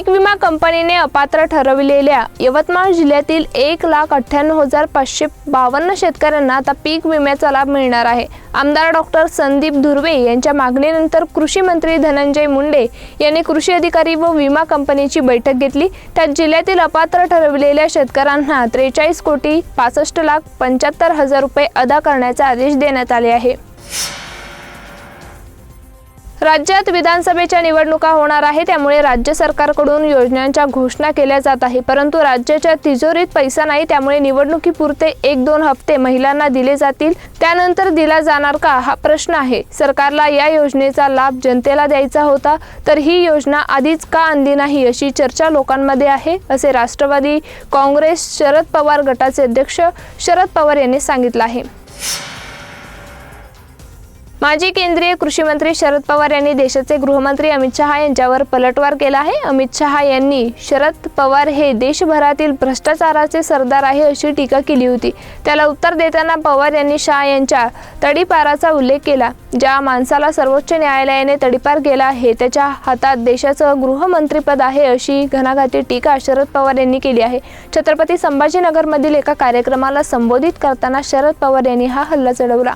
पीक विमा कंपनीने अपात्र ठरविलेल्या यवतमाळ जिल्ह्यातील एक लाख अठ्ठ्याण्णव हजार पाचशे बावन्न शेतकऱ्यांना आता पीक विम्याचा लाभ मिळणार आहे. आमदार डॉक्टर संदीप धुर्वे यांच्या मागणीनंतर कृषी मंत्री धनंजय मुंडे यांनी कृषी अधिकारी व विमा कंपनीची बैठक घेतली. त्यात जिल्ह्यातील अपात्र ठरविलेल्या शेतकऱ्यांना त्रेचाळीस कोटी पासष्ट लाख पंच्याहत्तर हजार रुपये अदा करण्याचे आदेश देण्यात आले आहे. राज्यात विधानसभेच्या निवडणुका होणार आहे त्यामुळे राज्य सरकारकडून योजनांच्या घोषणा केल्या जात आहे परंतु राज्याच्या तिजोरीत पैसा नाही त्यामुळे निवडणुकीपुरते एक दोन हप्ते महिलांना दिले जातील. त्यानंतर दिला जाणार का? हा प्रश्न आहे. सरकारला या योजनेचा लाभ जनतेला द्यायचा होता तर ही योजना आधीच का आणली नाही अशी चर्चा लोकांमध्ये आहे असे राष्ट्रवादी काँग्रेस शरद पवार गटाचे अध्यक्ष शरद पवार यांनी सांगितलं आहे. माजी केंद्रीय कृषी मंत्री शरद पवार यांनी देशाचे गृहमंत्री अमित शहा यांच्यावर पलटवार केला आहे. अमित शहा यांनी शरद पवार हे देशभरातील भ्रष्टाचाराचे सरदार आहे अशी टीका केली होती. त्याला उत्तर देताना पवार यांनी शहा यांच्या तडीपाराचा उल्लेख केला ज्या माणसाला सर्वोच्च न्यायालयाने तडीपार केला आहे त्याच्या हातात देशाचं गृहमंत्रीपद आहे अशी घणाघाती टीका शरद पवार यांनी केली आहे. छत्रपती संभाजीनगरमधील एका कार्यक्रमाला संबोधित करताना शरद पवार यांनी हा हल्ला चढवला.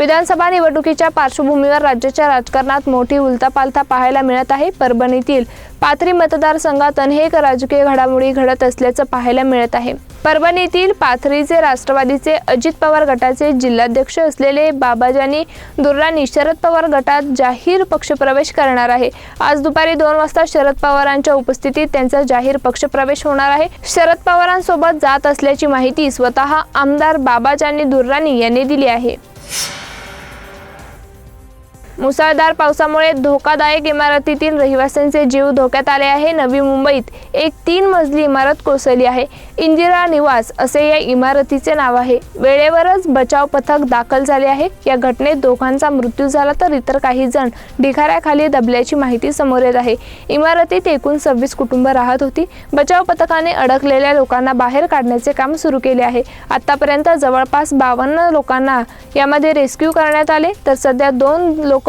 विधानसभा निवडणुकीच्या पार्श्वभूमीवर राज्याच्या राजकारणात मोठी उलथापालथा पाहायला मिळत आहे. परभणीतील पाथरी मतदारसंघात अनेक राजकीय घडामोडी घडत असल्याचं पाहायला मिळत आहे. परभणीतील पाथरीचे राष्ट्रवादीचे अजित पवार गटाचे जिल्हाध्यक्ष असलेले बाबाजानी दुर्राणी शरद पवार गटात जाहीर पक्षप्रवेश करणार आहे. आज दुपारी दोन वाजता शरद पवारांच्या उपस्थितीत त्यांचा जाहीर पक्षप्रवेश होणार आहे. शरद पवारांसोबत जात असल्याची माहिती स्वतः आमदार बाबाजानी दुर्राणी यांनी दिली आहे. मुसळधार पावसामुळे धोकादायक इमारतीतील रहिवाशांचे जीव धोक्यात आले आहे. नवी मुंबईत एक तीन मजली इमारत कोसळली आहे. इंदिरा निवास असे या इमारतीचे नाव आहे. वेळेवरच बचाव पथक दाखल झाले आहे. या घटनेत दोघांचा मृत्यू झाला तर इतर काही जण ढिगाऱ्याखाली दबल्याची माहिती समोर येत आहे. इमारतीत एकूण सव्वीस कुटुंब राहत होती. बचाव पथकाने अडकलेल्या लोकांना बाहेर काढण्याचे काम सुरू केले आहे. आतापर्यंत जवळपास बावन्न लोकांना यामध्ये रेस्क्यू करण्यात आले. तर सध्या दोन लोक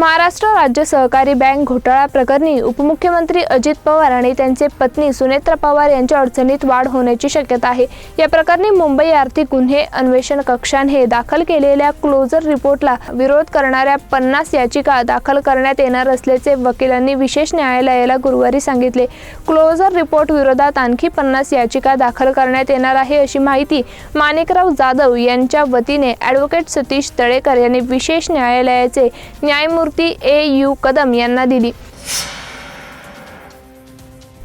महाराष्ट्र राज्य सहकारी बँक घोटाळा प्रकरणी उपमुख्यमंत्री अजित पवार आणि त्यांचे पत्नी सुनेत्रा पवार यांच्या अडचणीत वाढ होण्याची शक्यता आहे. या प्रकरणी मुंबई आर्थिक गुन्हे अन्वेषण कक्षाने दाखल केलेल्या क्लोजर रिपोर्टला विरोध करणाऱ्या पन्नास याचिका दाखल करण्यात येणार असल्याचे वकिलांनी विशेष न्यायालयाला गुरुवारी सांगितले. क्लोजर रिपोर्ट विरोधात आणखी पन्नास याचिका दाखल करण्यात येणार आहे अशी माहिती माणिकराव जाधव यांच्या वतीने ॲडव्होकेट सतीश तळेकर यांनी विशेष न्यायालयाचे न्यायमूर्ती ए यू कदम यांना दिली.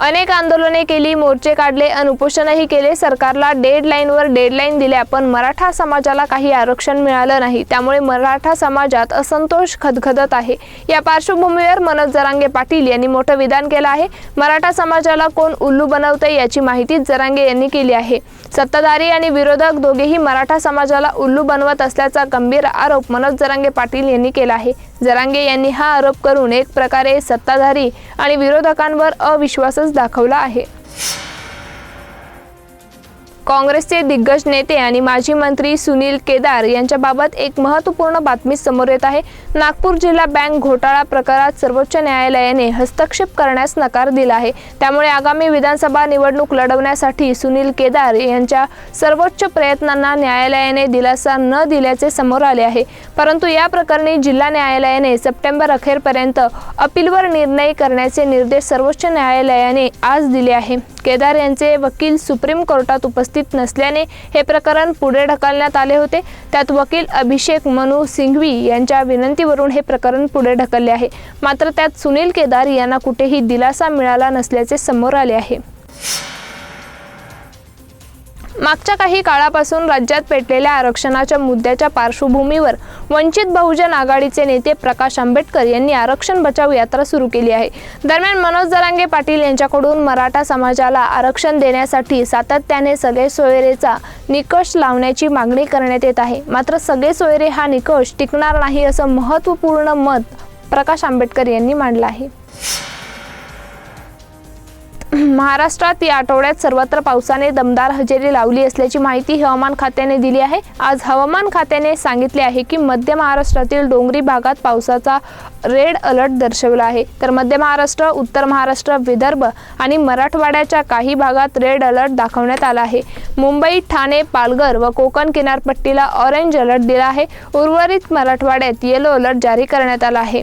अनेक आंदोलने केली मोर्चे काढले आणि उपोषणही केले. सरकारला डेडलाईनवर डेडलाईन दिल्या पण मराठा समाजाला काही आरक्षण मिळालं नाही. त्यामुळे मराठा समाजात असंतोष खदखदत आहे. या पार्श्वभूमीवर मनोज जरांगे पाटील यांनी मोठं विधान केलं आहे. मराठा समाजाला कोण उल्लू बनवते याची माहिती जरांगे यांनी केली आहे. सत्ताधारी आणि विरोधक दोघेही मराठा समाजाला उल्लू बनवत असल्याचा गंभीर आरोप मनोज जरांगे पाटील यांनी केला आहे. जरांगे यांनी हा आरोप करून एक प्रकारे सत्ताधारी आणि विरोधकांवर अविश्वासच दाखवला आहे. काँग्रेसचे दिग्गज नेते आणि माजी मंत्री सुनील केदार यांच्याबाबत एक महत्त्वपूर्ण बातमी समोर येत आहे. नागपूर जिल्हा बँक घोटाळा प्रकारात सर्वोच्च न्यायालयाने हस्तक्षेप करण्यास नकार दिला आहे. त्यामुळे आगामी विधानसभा निवडणूक लढवण्यासाठी सुनील केदार यांच्या सर्वोच्च प्रयत्नांना न्यायालयाने दिलासा न दिल्याचे समोर आले आहे. परंतु या प्रकरणी जिल्हा न्यायालयाने सप्टेंबर अखेरपर्यंत अपीलवर निर्णय करण्याचे निर्देश सर्वोच्च न्यायालयाने आज दिले आहे. केदार यांचे वकील सुप्रीम कोर्टात उपस्थित नसल्याने हे प्रकरण पुढे ढकलण्यात आले होते. त्यात वकील अभिषेक मनू सिंघवी यांच्या विनंतीवरून हे प्रकरण पुढे ढकलले आहे. मात्र त्यात सुनील केदार यांना कुठेही दिलासा मिळाला नसल्याचे समोर आले आहे. मागच्या काही काळापासून राज्यात पेटलेल्या आरक्षणाच्या मुद्द्याच्या पार्श्वभूमीवर वंचित बहुजन आघाडीचे नेते प्रकाश आंबेडकर यांनी आरक्षण बचाव यात्रा सुरू केली आहे. दरम्यान मनोज जरांगे पाटील यांच्याकडून मराठा समाजाला आरक्षण देण्यासाठी सातत्याने सगळे सोयरेचा निकष लावण्याची मागणी करण्यात येत आहे. मात्र सगळे सोयरे हा निकष टिकणार नाही असं महत्त्वपूर्ण मत प्रकाश आंबेडकर यांनी मांडलं आहे. महाराष्ट्रात या आठवड्यात सर्वत्र पावसाने दमदार हजेरी लावली असल्याची माहिती हवामान खात्याने दिली आहे. आज हवामान खात्याने सांगितले आहे की मध्य महाराष्ट्रातील डोंगरी भागात पावसाचा रेड अलर्ट दर्शवला आहे. तर मध्य महाराष्ट्र उत्तर महाराष्ट्र विदर्भ आणि मराठवाड्याच्या काही भागात रेड अलर्ट दाखवण्यात आला आहे. मुंबई ठाणे पालघर व कोकण किनारपट्टीला ऑरेंज अलर्ट दिला आहे. उर्वरित मराठवाड्यात येलो अलर्ट जारी करण्यात आला आहे.